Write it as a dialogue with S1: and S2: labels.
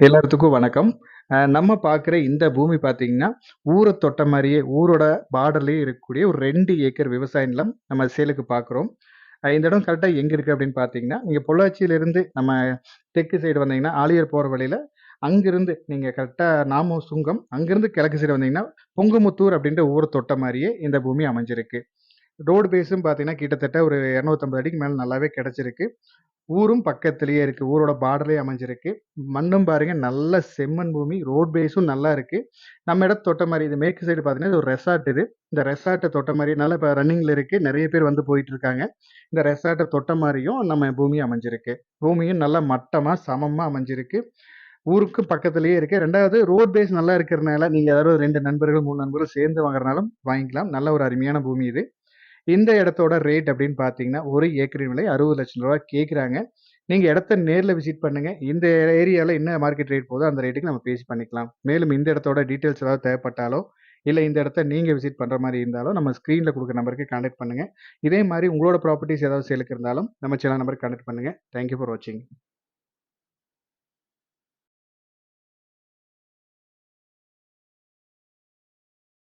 S1: எல்லாத்துக்கும் வணக்கம். நம்ம பார்க்குற இந்த பூமி பார்த்தீங்கன்னா, ஊரை தொட்ட மாதிரியே ஊரோட பார்டர்லேயே இருக்கக்கூடிய ஒரு ரெண்டு ஏக்கர் விவசாய நிலம் நம்ம சேலுக்கு பார்க்குறோம். இந்த இடம் கரெக்டாக எங்கே இருக்குது அப்படின்னு பார்த்தீங்கன்னா, இங்கே பொள்ளாச்சியிலிருந்து நம்ம தெற்கு சைடு வந்தீங்கன்னா, ஆலியர் போகிற வழியில் அங்கிருந்து நீங்கள் கரெக்டாக நாமோ சுங்கம், அங்கிருந்து கிழக்கு சைடு வந்தீங்கன்னா, புங்கமுத்தூர் அப்படின்ற ஊரை தொட்ட மாதிரியே இந்த பூமி அமைஞ்சிருக்கு. ரோடு பேஸும் பார்த்தீங்கன்னா, கிட்டத்தட்ட ஒரு 250 அடிக்கு மேலே நல்லாவே கிடச்சிருக்கு ஊரும் பக்கத்துலேயே இருக்குது ஊரோட பார்டர்லேயே அமைஞ்சிருக்கு. மண்ணும் பாருங்க நல்ல செம்மண் பூமி. ரோட் பேஸும் நல்லா இருக்குது நம்ம இடம் தொட்ட மாதிரி இது மேற்கு சைடு பார்த்தீங்கன்னா, இது ஒரு ரெசார்ட் இது. இந்த ரெசார்ட்டை தொட்ட மாதிரி நல்லா இப்போ ரன்னிங்கில் இருக்குது நிறைய பேர் வந்து போயிட்டுருக்காங்க இந்த ரெசார்ட்டை தொட்ட மாதிரியும் நம்ம பூமி அமைஞ்சிருக்கு. பூமியும் நல்லா மட்டமாக சமமாக அமைஞ்சிருக்கு. ஊருக்கு பக்கத்துலேயே இருக்குது ரெண்டாவது ரோட் பேஸ் நல்லா இருக்கிறனால, நீங்கள் யாராவது ரெண்டு நண்பர்கள், மூணு நண்பர்கள் சேர்ந்து வாங்குறனாலும் வாங்கிக்கலாம். நல்ல ஒரு அருமையான பூமி இது. இந்த இடத்தோட ரேட் அப்படின்னு பார்த்தீங்கன்னா, ஒரு ஏக்கரின் விலை அறுபது லட்சம் ரூபா கேட்குறாங்க. நீங்கள் இடத்த நேரில் விசிட் பண்ணுங்கள் இந்த ஏரியாவில் என்ன மார்க்கெட் ரேட் போதோ அந்த ரேட்டுக்கு நம்ம பேசி பண்ணிக்கலாம். மேலும் இந்த இடத்தோட டீட்டெயில்ஸ் ஏதாவது தேவைப்பட்டாலோ, இல்லை இந்த இடத்த நீங்கள் விசிட் பண்ணுற மாதிரி இருந்தாலும் நம்ம ஸ்க்ரீனில் கொடுக்குற நம்பருக்கு கான்டாக்ட் பண்ணுங்க. இதே மாதிரி உங்களோட ப்ராப்பர்ட்டீஸ் ஏதாவது சேலுக்கு இருந்தாலும், நம்ம சேனல் நம்பருக்கு கான்டாக்ட் பண்ணுங்க. தேங்க் யூ ஃபார் வாட்சிங்.